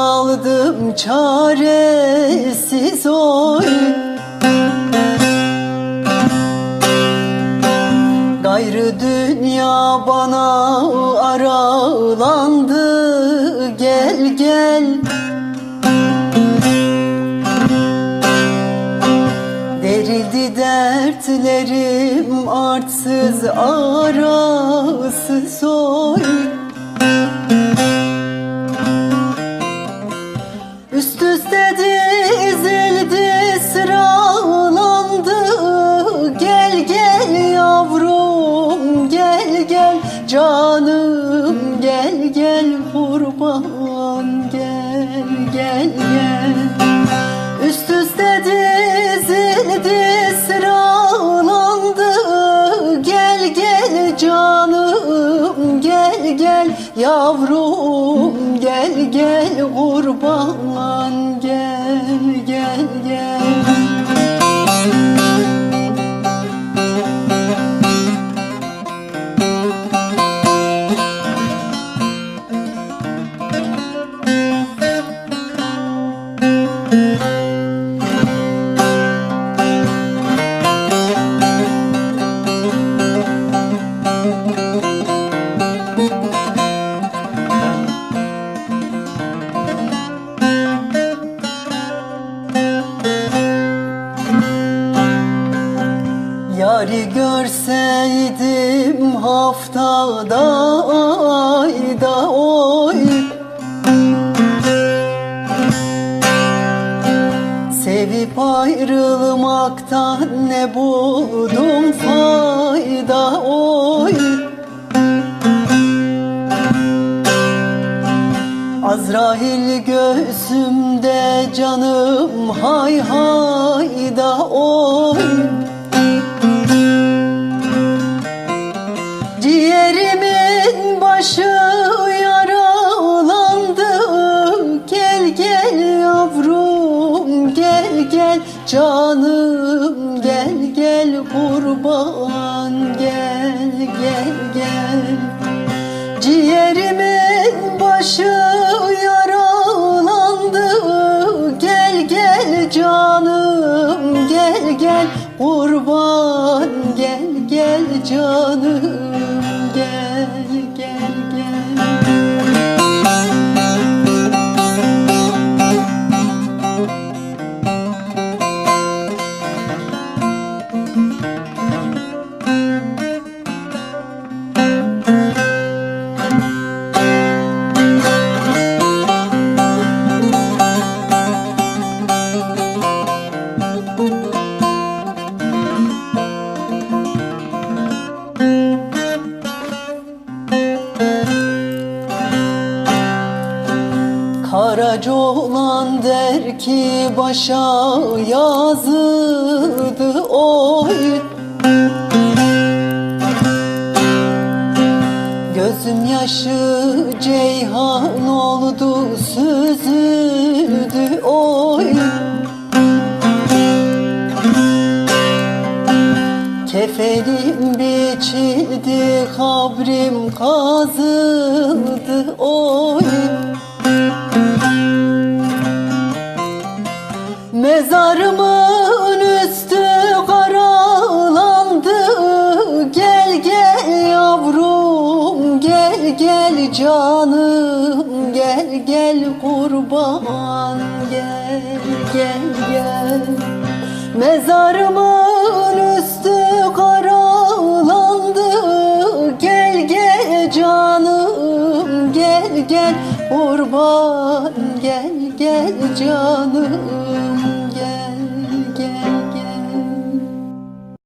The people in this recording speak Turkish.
Kaldım çaresiz oy. Gayrı dünya bana aralandı gel gel. Derildi dertlerim artsız arasız oy canım Gel gel kurban gel gel gel. Üst üste dizildi sıralandı. Gel gel canım gel gel yavrum Gel gel kurban gel gel gel Yari görseydim haftada ayda oy. Sevip ayrılmaktan ne buldum fayda oy. Azrail göğsümde canım hay hay Gel gel kurban gel gel der ki başa yazıldı oy. Gözüm yaşı ceyhan oldu süzüldü oy. Kefenim biçildi kabrim kazıldı oy yavrum gel gel canım gel gel kurban gel gel gel. Mezarımın üstü karalandı gel gel canım gel gel kurban gel gel canım.